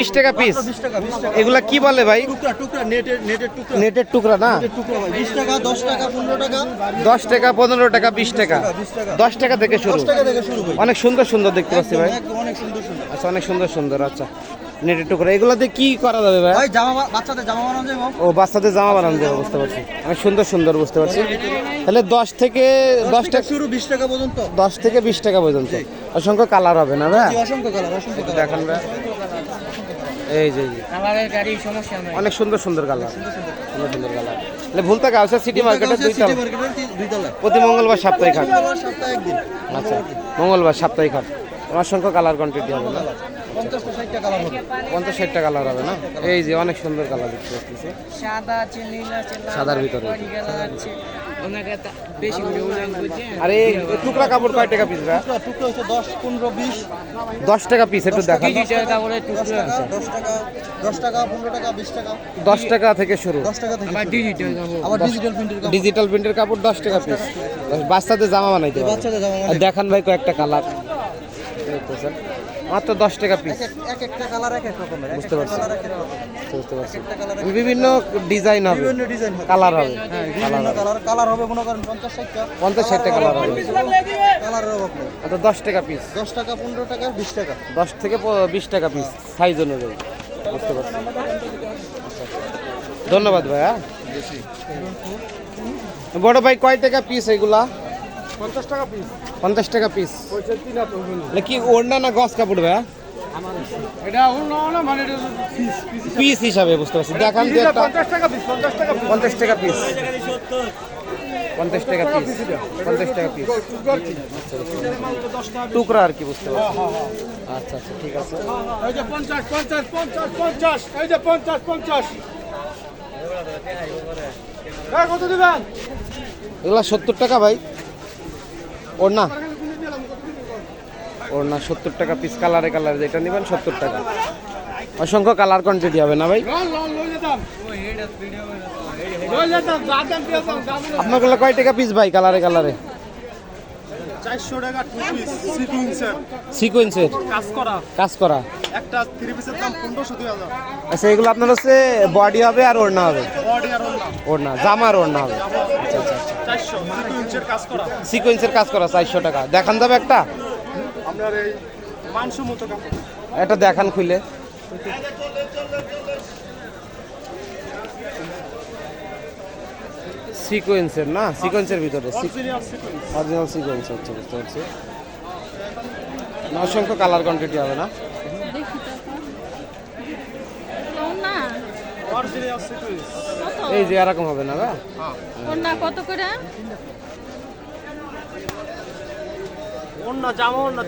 বিশ টাকা পিস এগুলা কি বলে ভাই? টুকরা টুকরা নেটের নেটের টুকরা। নেটের টুকরা না? নেটের টুকরা ভাই। বিশ টাকা দশ টাকা পনেরো টাকা। দশ টাকা পনেরো টাকা বিশ টাকা। বিশ টাকা দশ টাকা থেকে শুরু। দশ টাকা থেকে শুরু ভাই। অনেক সুন্দর সুন্দর দেখতে পাচ্ছি ভাই। অনেক সুন্দর সুন্দর। আচ্ছা অনেক সুন্দর সুন্দর আচ্ছা। নেটের টুকরা। এগুলোতে কি করা যাবে ভাই? ভাই জামা বাচ্চাদের জামা বানানো যায় বাবা? ও বাচ্চাদের জামা বানানো যাবে বুঝতে পারছি। অনেক সুন্দর সুন্দর বুঝতে পারছি। তাহলে দশ থেকে দশ থেকে টাকা শুরু বিশ টাকা পর্যন্ত। দশ থেকে বিশ টাকা পর্যন্ত। অসংখ্য কালার হবে না ভাই? অসংখ্য কালার অসংখ্য দেখান ভাই। এই যে কালারের গাড়ি সমস্যা নাই। অনেক সুন্দর সুন্দর কালার। সুন্দর সুন্দর কালার। তাহলে ভুলতা গাউসা সিটি মার্কেটের দুই সিটি তলা। প্রতি মঙ্গলবার সাপ্তাহিক হাট। আচ্ছা মঙ্গলবার সাপ্তাহিক হাট। অসংখ্য কালার কোয়ান্টিটি হবে না? পঞ্চাশ ষাটটা কালার হবে। না? এই যে অনেক সুন্দর কালার দেখতে পাচ্ছি। আছে আছে সাদার ভিতরে। আরে টুকরা কাপড় কয় টাকা পিস টুকরা হচ্ছে দশ পনেরো বিশ। দশ টাকা পিস একটু কাপড়ের দশ টাকা দশ টাকা পনেরো টাকা বিশ টাকা। দশ টাকা থেকে শুরু। দশ টাকা থেকে ডিজিটাল আবার ডিজিটাল প্রিন্টের কাপড়। ডিজিটাল প্রিন্টের কাপড় দশ টাকা পিস বাচ্চাদের জামা বানাইতে বাচ্চাদের জামা দেখান ভাই কয়েকটা কালার মাত্র দশ টাকা পিস এক এক- এক একটা কালার এক এক রকমের বুঝতে পারছি। কালার বুঝতে পারছি। বিভিন্ন ডিজাইন হবে। বিভিন্ন ডিজাইন হবে। কালার হবে। হ্যাঁ বিভিন্ন কালার কালার হবে মনে করেন পঞ্চাশ ষাটটা পঞ্চাশ ষাটটা কালার হবে। অভাব নেই আচ্ছা দশ টাকা পিস দশ টাকা পনেরো টাকা বিশ টাকা। দশ থেকে বিশ টাকা পিস সাইজ অনুযায়ী। বুঝতে পারছি। ধন্যবাদ ভাই হ্যাঁ বড় ভাই কয় টাকা পিস এগুলা? পঞ্চাশ টাকা পিস পঞ্চাশ টাকা পিস কি ওড়না না গস কাপড় ভাই এটা অন্য মানে পিস হিসাবে। বুঝতে পারছি। দেখান যে পঞ্চাশ টাকা পিস পঞ্চাশ টাকা পঞ্চাশ টাকা পিস পঞ্চাশ টাকা পিস পঞ্চাশ টাকা পিস টুকরা আর কি বুঝতে পারছি। আচ্ছা আচ্ছা ঠিক আছে। এই যে পঞ্চাশ পঞ্চাশ পঞ্চাশ পঞ্চাশ এই যে পঞ্চাশ পঞ্চাশ। হ্যাঁ, কত দিবেন? এগুলা সত্তর টাকা ভাই। ওর না ওর না সত্তর টাকা পিস কালারে কালারে যেটা নেবেন সত্তর টাকা। অসংখ্য কালার কোয়ান্টিটি হবে না ভাই? আপনারগুলো কয় টাকা পিস ভাই কালারে কালারে চারশো টাকা টু পিস সিকুয়েন্সের সিকোয়েন্সের কাজ করা। কাজ করা। একটা থ্রি পিসের দাম পনেরোশো দুই হাজার। আচ্ছা এগুলো আপনার হচ্ছে বডি হবে আর ওড়না হবে? বডি আর অন্য ওড়না জামার ওড়না হবে। আচ্ছা আচ্ছা আচ্ছা। চারশো। সিকুয়েন্সের কাজ করা? সিকোয়েন্সের কাজ করা চারশো টাকা। দেখান যাবে একটা? আপনার এই মাংস মতো কাপড়। একটা দেখান খুলে। সিকোয়েন্সের না? সিকোয়েন্সের ভিতরে অরিজিনাল সিকুয়েন্স সিকোয়েন্স হচ্ছে বুঝতে পারছি। না, অসংখ্য কালার কোয়ান্টিটি হবে না? এই যে এরকম হবে না বা কত করে?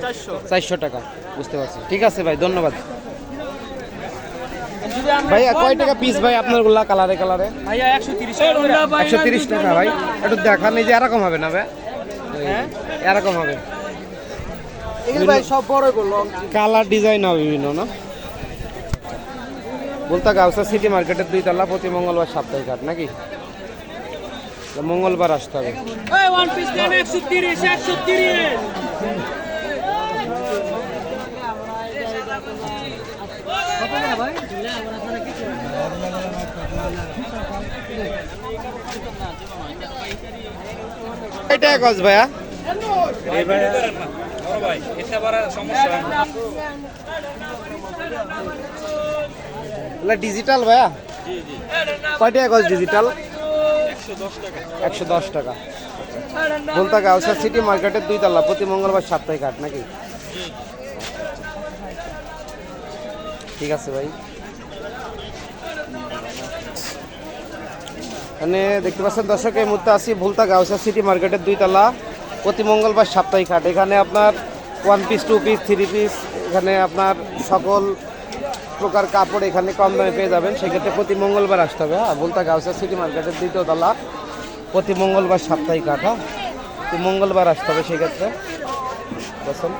চারশো। চারশো টাকা বুঝতে পারছি। ঠিক আছে ভাই ধন্যবাদ। ভাই কয় টাকা পিস ভাই আপনারগুলা কালারে কালারে একশো তিরিশ টাকা ভাই একটু দেখান এই যে এরকম হবে না ভাই? হ্যাঁ? এরকম হবে। কালার ডিজাইন হবে বিভিন্ন না? বলতা গাউসা সিটি মার্কেটের দুই তলা প্রতি মঙ্গলবার সাপ্তাহিক হাট নাকি? মঙ্গলবার আসতে হবে। এটা গজ ভাইয়া। ডিজিটাল ভাইয়া? কয় টাকা গজ ডিজিটাল? একশো দশ টাকা। বলতা গাউসা সিটি মার্কেটের দুই তলা প্রতি মঙ্গলবার সাপ্তাহিক হাট নাকি? ঠিক আছে ভাই। এখানে দেখতে পাচ্ছেন দর্শক, এই মুহূর্তে আছি ভুলতা গাউসা সিটি মার্কেটের দুই তলা প্রতি মঙ্গলবার সাপ্তাহিক হাট। এখানে আপনার one piece two piece three piece এখানে আপনার সকল প্রকার কাপড় এখানে কম দামে পেয়ে যাবেন। সেক্ষেত্রে প্রতি মঙ্গলবার আসতে হবে হ্যাঁ? ভুলতা গাউসা সিটি মার্কেটের দ্বিতীয় তলা। প্রতি মঙ্গলবার সাপ্তাহিক হ্যাঁ প্রতি মঙ্গলবার আসতে হবে সেক্ষেত্রে। দেখুন,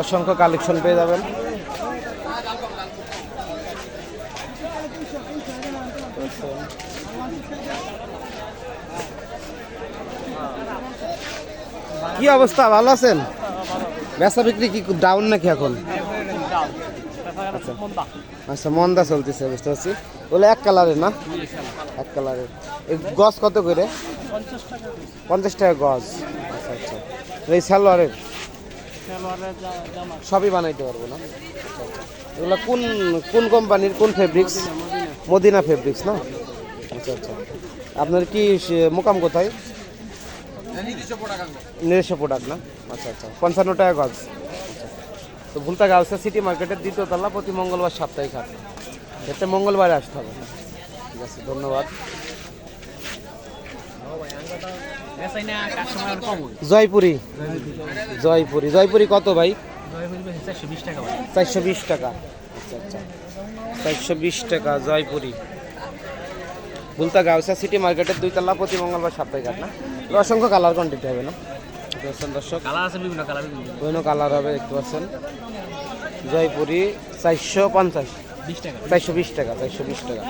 অসংখ্য কালেকশন পেয়ে যাবেন। কি অবস্থা? ভালো আছেন? বেচা বিক্রি কি ডাউন নাকি এখন? আচ্ছা আচ্ছা মন্দা চলতেছে, বুঝতে পারছি। বলে এক কালারের না? এক কালারের গজ কত করে? পঞ্চাশ টাকা গজ আচ্ছা আচ্ছা। এই সালোয়ারের? সবই বানাইতে পারব না? এগুলো কোন কোন কোম্পানির, কোন ফেব্রিক্স মদিনা ফেব্রিক্স না? আচ্ছা আচ্ছা। আপনার কি মোকাম কোথায়? নিজস্ব প্রোডাক্ট না? আচ্ছা আচ্ছা। পঞ্চান্ন টাকা গজ। তো ভুলতা গাউসা সিটি মার্কেটের দ্বিতীয় তলা প্রতি মঙ্গলবার সাপ্তাহিক হাট। এতে মঙ্গলবারে আসতে হবে। ঠিক আছে, ধন্যবাদ বেসাই না কাস্টমার কম জয়পুরি। জয়পুরি। জয়পুরি কত ভাই? চারশো বিশ টাকা। আচ্ছা আচ্ছা। চারশো বিশ টাকা জয়পুরি। ভুলতা গাউসা সিটি মার্কেটের দুই তলা প্রতি মঙ্গলবার সাপ্তাহিক না? অসংখ্য কালার কোয়ান্টিটি হবে, না? দেখতে দর্শক। কালার আছে বিভিন্ন কালার বিভিন্ন কালার হবে, দেখতে পাচ্ছেন। জয়পুরি চারশো পঞ্চাশ। চারশো বিশ টাকা, চারশো বিশ টাকা।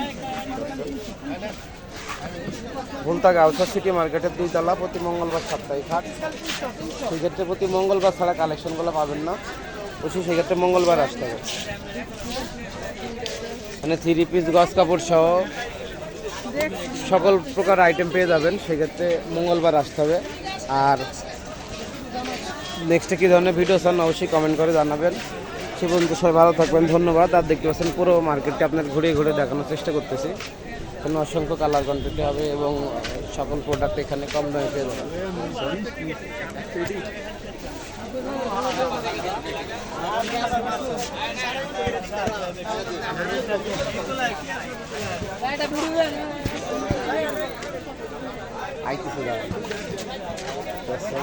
ভুলতা গাউসা সিটি মার্কেটের দুই তলা প্রতি মঙ্গলবার সাপ্তাহিক হাট। সেক্ষেত্রে প্রতি মঙ্গলবার ছাড়া কালেকশনগুলো পাবেন না। অবশ্যই সেক্ষেত্রে মঙ্গলবার আসতে হবে। মানে থ্রি পিস গস কাপড় সহ সকল প্রকার আইটেম পেয়ে যাবেন। সেক্ষেত্রে মঙ্গলবার আসতে হবে। আর নেক্সটে কী ধরনের ভিডিও চান অবশ্যই কমেন্ট করে জানাবেন। সে পর্যন্ত সবাই ভালো থাকবেন, ধন্যবাদ। আর দেখতে পাচ্ছেন পুরো মার্কেটটা আপনার ঘুরে ঘুরে দেখানোর চেষ্টা করতেছি। এখানে অসংখ্য কালার কোয়ান্টিটি হবে এবং সকল প্রোডাক্ট এখানে কম দামে পেয়ে যাবেন দাঁড়ান। দেখছেন?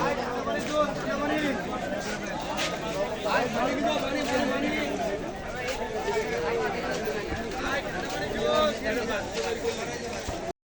やめろな。